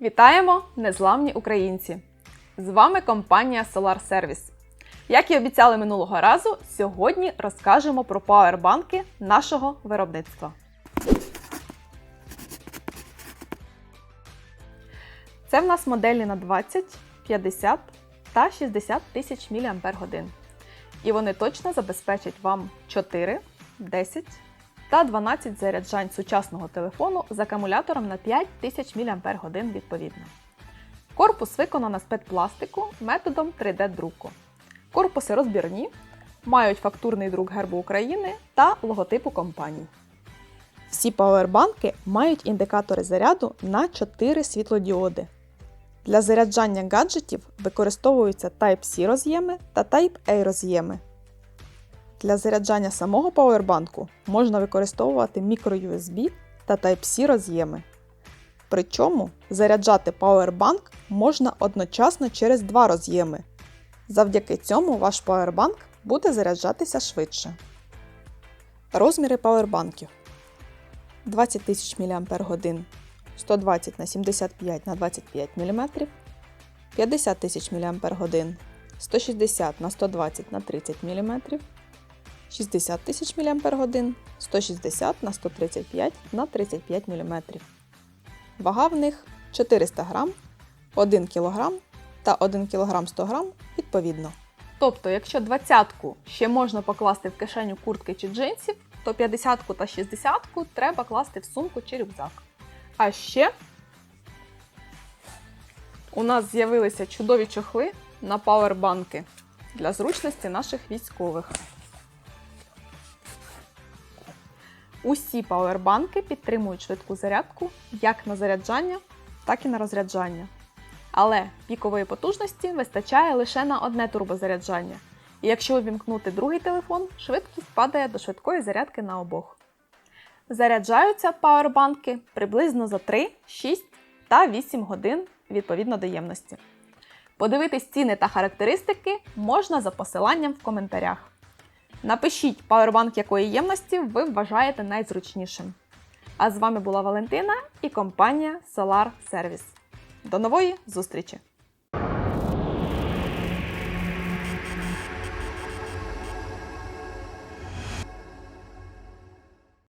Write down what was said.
Вітаємо, незламні українці! З вами компанія Solar Service. Як і обіцяли минулого разу, сьогодні розкажемо про пауербанки нашого виробництва. Це в нас моделі на 20, 50 та 60 тисяч мАч. І вони точно забезпечать вам 4, 10 та 12 заряджань сучасного телефону з акумулятором на 5000 мАч відповідно. Корпус виконано з петпластику методом 3D-друку. Корпуси розбірні, мають фактурний друк гербу України та логотипу компанії. Всі пауербанки мають індикатори заряду на 4 світлодіоди. Для заряджання гаджетів використовуються Type-C роз'єми та Type-A роз'єми. Для заряджання самого пауербанку можна використовувати microUSB та Type-C роз'єми. Причому заряджати пауербанк можна одночасно через два роз'єми. Завдяки цьому ваш пауербанк буде заряджатися швидше. Розміри пауербанків 20 тисяч мАч 120 на 75 на 25 мм, 50 тисяч мАч 160 на 120 на 30 мм, 60 тисяч мАч 160 на 135 на 35 мм. Вага в них 400 г, 1 кг та 1 кг 100 г відповідно. Тобто, якщо двадцятку ще можна покласти в кишеню куртки чи джинсів, то 50-ку та 60-ку треба класти в сумку чи рюкзак. А ще у нас з'явилися чудові чохли на пауербанки для зручності наших військових. Усі пауербанки підтримують швидку зарядку як на заряджання, так і на розряджання. Але пікової потужності вистачає лише на одне турбозаряджання. І якщо увімкнути другий телефон, швидкість падає до швидкої зарядки на обох. Заряджаються пауербанки приблизно за 3, 6 та 8 годин відповідно до ємності. Подивитись ціни та характеристики можна за посиланням в коментарях. Напишіть Powerbank, якої ємності ви вважаєте найзручнішим. А з вами була Валентина і компанія Solar Service. До нової зустрічі!